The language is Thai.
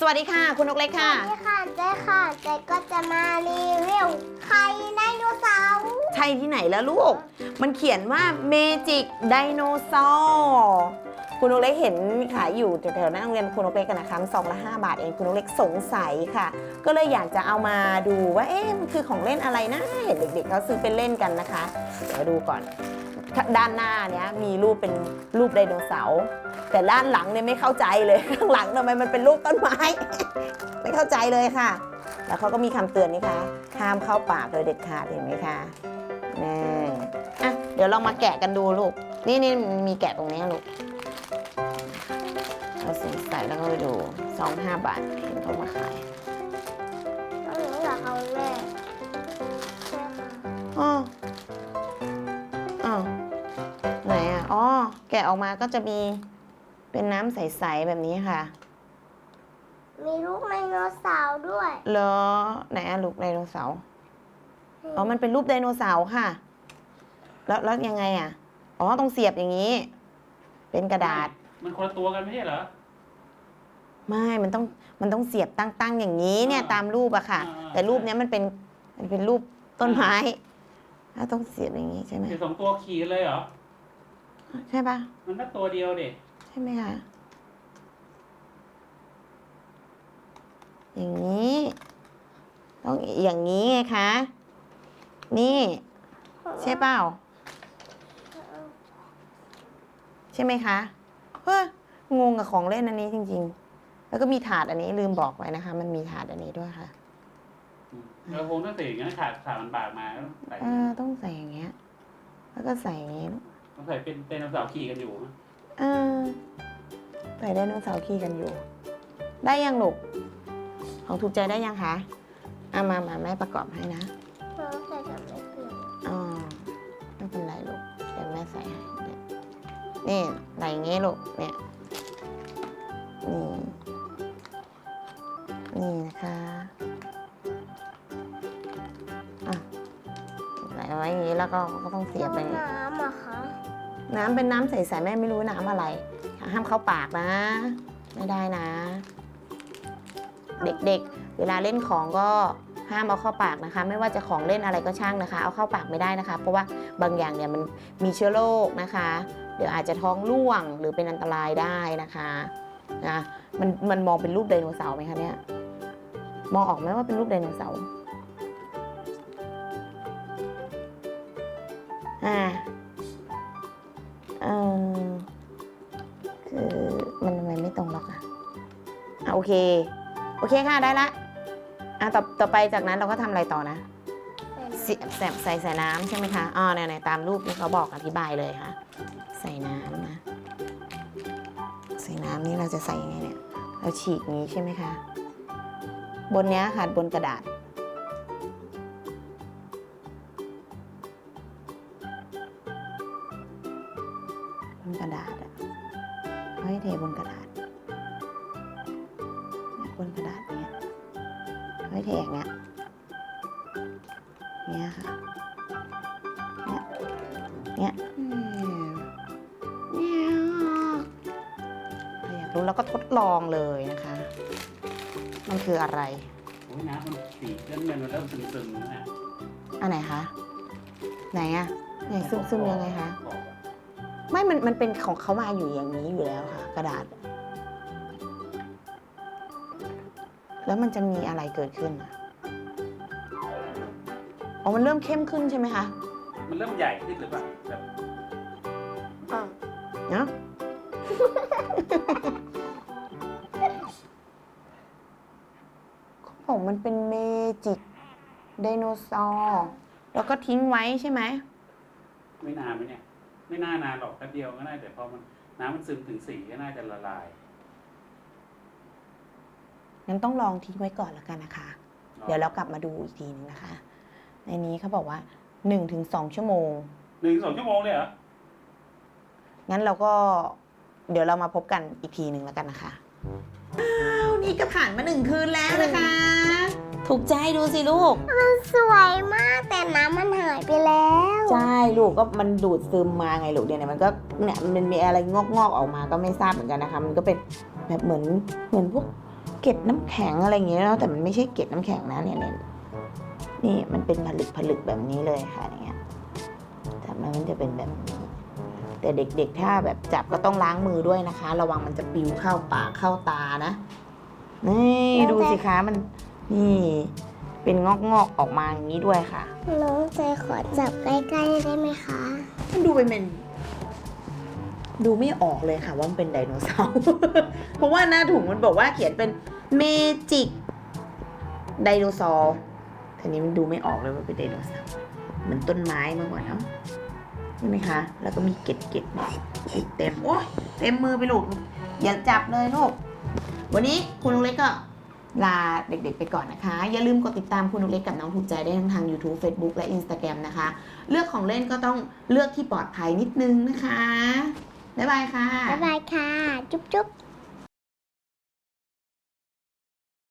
สวัสดีค่ะ คุณนกเล็กค่ะ สวัสดีค่ะเจ๊ค่ะเจ๊ก็จะมารีวิวไข่ไดโนเสาร์ใช่ที่ไหนแล้วลูก มันเขียนว่าเมจิกไดโนเสาร์คุณนกเล็กเห็นขายอยู่แถวๆหน้าโรงเรียนคุณนกเล็กกันนะคะซองละ5บาทเองคุณนกเล็กสงสัยค่ะ ก็เลยอยากจะเอามาดูว่าเอ๊ะมันคือของเล่นอะไรนะเห็นเด็กๆเขาซื้อไปเล่นกันนะคะ เดี๋ยวดูก่อน ด้านหน้าเนี้ยมีรูปเป็นรูปไดโนเสาร์แต่ด้านหลังเนี่ยไม่เข้าใจเลยข้างหลังทำไมมันเป็นรูปต้นไม้ ไม่เข้าใจเลยค่ะ แล้วเขาก็มีคำเตือนนี่คะห้ามเข้าปากโดยเด็ดขาดเห็นไหมคะนี่อะเดี๋ยวลองมาแกะกันดูลูก นี่นี่มันมีแกะตรงนี้ลูกเอาสีใส่แล้วก็ไปดูสองห้าบาทเห็นเขามาขายต้องหนูอยากเอาแม่ใช่ค่ะอ๋ออ๋อ แกะออกมาก็จะมีเป็นน้ำใส ๆ แบบนี้ค่ะ มีลูกไดโนเสาร์ด้วยเหรอไหนอะลูกไดโนเสาร์อ๋อมันเป็นรูปไดโนเสาร์ค่ะ แล้วแล้วยังไงอะอ๋อต้องเสียบอย่างนี้ เป็นกระดาษ มันคนละตัวกันไม่ใช่เหรอ ไม่มันต้องมันต้องเสียบตั้งๆอย่างนี้เนี่ยอ่าตามรูปอะค่ะ อ่า แต่รูปเนี้ยมันเป็นมันเป็นรูปต้นไม้ถ้าต้องเสียบอย่างนี้ใช่ไหม เดี๋ยวสองตัวขี่กันเลยเหรอ ใช่ปะมันก็ตัวเดียวเด็ใช่ไหมคะอย่างนี้ ต้องอย่างนี้ไงคะ นี่ ใช่เปล่า ใช่ไหมคะเฮ้ยงงกับของเล่นอันนี้จริง ๆ แล้วก็มีถาดอันนี้ลืมบอกไว้นะคะ มันมีถาดอันนี้ด้วยค่ะเราคงต้องใส่อย่างนั้นขาดขาดมันบากมาแล้วใส่เออต้องใส่อย่างเงี้ย แล้วก็ใส่อย่างงี้ต้ องใส่เป็นเป็นเสาร์ขี่กันอยู่เออใส่ไดโนเสาร์ขี่กันอยู่ ได้ยังลูกของถูกใจได้ยังคะเอามามาแม่ประกอบให้นะน้องใส่จะไม่เปลี่ยนอ๋อไม่เป็นไรลูกเดี๋ยวแม่ใส่ให้เนี่ยนี่ใส่อย่างงี้ลูกเนี่ยนี่นี่นะคะอะใส่เอาไว้อย่างนี้แล้วก็ก็ต้องเสียบไป น้ำอะคะ น้ำเป็นน้ำใสๆแม่ไม่รู้น้ำอะไร ห้ามเข้าปากนะ ไม่ได้นะ เด็กๆ เวลาเล่นของก็ห้ามเอาเข้าปากนะคะ ไม่ว่าจะของเล่นอะไรก็ช่างนะคะ เอาเข้าปากไม่ได้นะคะ เพราะว่าบางอย่างเนี่ยมันมีเชื้อโรคนะคะ เดี๋ยวอาจจะท้องร่วงหรือเป็นอันตรายได้นะคะนะมันมันมองเป็นรูปไดโนเสาร์ไหมคะเนี่ยมองออกไหมว่าเป็นรูปไดโนเสาร์อ่า เค โอเคค่ะได้ละอะต่อต่อไปจากนั้นเราก็ทำอะไรต่อนะเสียบแสบใส่ใส่น้ำใช่ไหมคะอ๋อไหนๆตามรูปที่เขาบอกอธิบายเลยค่ะ ใส่น้ำนะ ใส่น้ำนี่เราจะใส่ยังไงเนี่ย เราฉีกอย่างนี้ใช่ไหมคะ บนเนี้ยค่ะบนกระดาษ บนกระดาษอะเอาให้เทบนกระดาษเนี่ย บนกระดาษเนี้ยเอาให้เทอย่างเงี้ยเนี้ยค่ะเนี่ยเนี่ยอืมเนี่ยถ้าอยากรู้แล้วก็ทดลองเลยนะคะ มันคืออะไรโอ้ยน้ำมันสีเริ่มเงินมันเริ่มซึมๆนะอันไหนคะ ไหนอะไหนซึมซึมยังไงคะ ไม่ มัน มันเป็นของเขามาอยู่อย่างนี้อยู่แล้วค่ะ กระดาษ แล้วมันจะมีอะไรเกิดขึ้นอะอ๋อมันเริ่มเข้มขึ้นใช่ไหมคะมันเริ่มใหญ่ขึ้นหรือเปล่าแบบอะเนาะ เขาบอกมันเป็นเมจิกไดโนเสาร์แล้วก็ทิ้งไว้ใช่ไหม ไม่นานไหมเนี่ย ไม่น่านานหรอกแป๊บเดียวก็น่าแต่พอมันน้ำมันซึมถึงสีก็น่าจะละลาย งั้นต้องลองทิ้งไว้ก่อนแล้วกันนะคะ เดี๋ยวเรากลับมาดูอีกทีนึงนะคะ ในนี้เขาบอกว่า1-2ชั่วโมงหนึ่งสองชั่วโมงเลยเหรองั้นเราก็เดี๋ยวเรามาพบกันอีกทีหนึ่งแล้วกันนะคะอ้าวนี่ก็ผ่านมาหนึ่งคืนแล้วนะคะ ถูกใจดูสิลูก มันสวยมากแต่น้ำมันหายไปแล้ว ใช่ลูกก็มันดูดซึมมาไงลูกเดี๋ยวเนี่ยมันก็เนี่ยมันมีอะไรงอกงอกๆออกมาก็ไม่ทราบเหมือนกันนะคะ มันก็เป็นแบบเหมือนเหมือนพวก เกล็ดน้ำแข็งอะไรอย่างเงี้ยเนาะแต่มันไม่ใช่เกล็ดน้ำแข็งนะเนี่ยเนี่ยนี่มันเป็นผลึกผลึกแบบนี้เลยค่ะเนี่ยแต่มันจะเป็นแบบนี้ แต่เด็กๆถ้าแบบจับก็ต้องล้างมือด้วยนะคะ ระวังมันจะปลิวเข้าปากเข้าตานะนี่ดูสิคะมันนี่ เป็นงอกๆออกมาอย่างนี้ด้วยค่ะน้องใจขอจับใกล้ๆได้ไหมคะ มันดูเป็น ดูไม่ออกเลยค่ะว่ามันเป็นไดโนเสาร์ เพราะว่าหน้าถุงมันบอกว่าเขียนเป็นเมจิกไดโนเสาร์ทีนี้มันดูไม่ออกเลยว่าเป็นไดโนเสาร์เหมือนต้นไม้มากกว่าเนาะใช่ไหมคะ แล้วก็มีเกล็ดเกล็ดเติดเต็มโอ้ยเต็มมือไปลูก อย่าจับเลยลูก วันนี้คุณลุงเล็กก็ลาเด็กๆไปก่อนนะคะ อย่าลืมกดติดตามคุณลุงเล็กกับน้องถูกใจได้ทั้งทาง YouTube Facebook และ Instagram นะคะ เลือกของเล่นก็ต้องเลือกที่ปลอดภัยนิดนึงนะคะ บ๊ายบายค่ะ บ๊ายบายค่ะ จุ๊บจุ๊บ